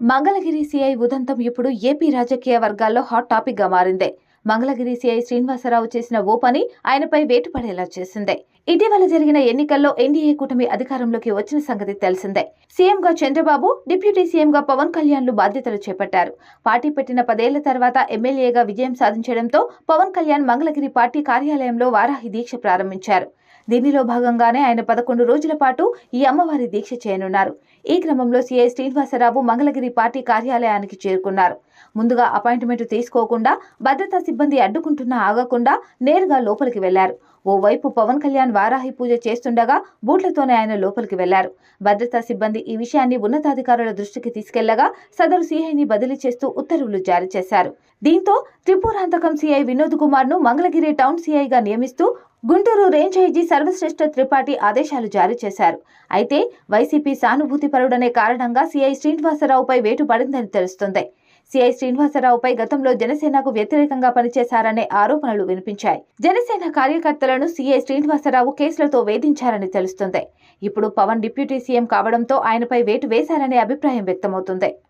Mangalagiri CI ఉదంతం ఇప్పుడు AP రాజకీయ వర్గాల్లో హాట్ టాపిక్గా మారింది. మంగళగిరి సిఐ శ్రీనివాసరావు చేసిన ఓ పని ఆయనపై వేటు పడేలా చేసింది. ఇటీవల జరిగిన ఎన్నికల్లో ఎన్డీఏ కూటమి అధికారంలోకి వచ్చిన సంగతి తెలిసిందే. సీఎంగా చంద్రబాబు డిప్యూటీ సీఎంగా పవన్ కళ్యాణ్లు బాధ్యతలు చేపట్టారు. పార్టీ పెట్టిన పదేళ్ళ తర్వాత ఎమ్మెల్యేగా విజయం సాధించడంతో పవన్ కళ్యాణ్ మంగళగిరి పార్టీ కార్యాలయంలో వారాహి దీక్ష ప్రారంభించారు. దీనిలో భాగంగానే ఆయన పదకొండు రోజుల పాటు ఈ అమ్మవారి దీక్ష చేయనున్నారు. ఈ క్రమంలో సీఐ శ్రీనివాసరావు మంగళగిరి పార్టీ కార్యాలయానికి చేరుకున్నారు. ముందుగా అపాయింట్మెంట్ తీసుకోకుండా భద్రతా సిబ్బంది అడ్డుకుంటున్నా ఆగకుండా నేరుగా లోపలికి వెళ్ళారు. ఓవైపు పవన్ కళ్యాణ్ వారాహి పూజ చేస్తుండగా బూట్లతోనే ఆయన లోపలికి వెళ్ళారు. భద్రతా సిబ్బంది ఈ విషయాన్ని ఉన్నతాధికారుల దృష్టికి తీసుకెళ్ళగా సదరు సీఐని బదిలీ చేస్తూ ఉత్తర్వులు జారీ చేశారు. దీంతో త్రిపురాంతకం సీఐ వినోద్ కుమార్ను మంగళగిరి టౌన్ సీఐగా నియమిస్తూ గుంటూరు రేంజ్ ఐజీ సర్వశ్రేష్ఠ త్రిపాఠి ఆదేశాలు జారీ చేశారు. అయితే వైసీపీ సానుభూతి పరుడనే కారణంగా సిఐ శ్రీనివాసరావుపై వేటు పడిందని తెలుస్తుంది. సిఐ శ్రీనివాసరావుపై గతంలో జనసేనకు వ్యతిరేకంగా పనిచేశారనే ఆరోపణలు వినిపించాయి. జనసేన కార్యకర్తలను సిఐ శ్రీనివాసరావు కేసులతో వేధించారని తెలుస్తుంది. ఇప్పుడు పవన్ డిప్యూటీ సీఎం కావడంతో ఆయనపై వేటు వేశారనే అభిప్రాయం వ్యక్తమవుతుంది.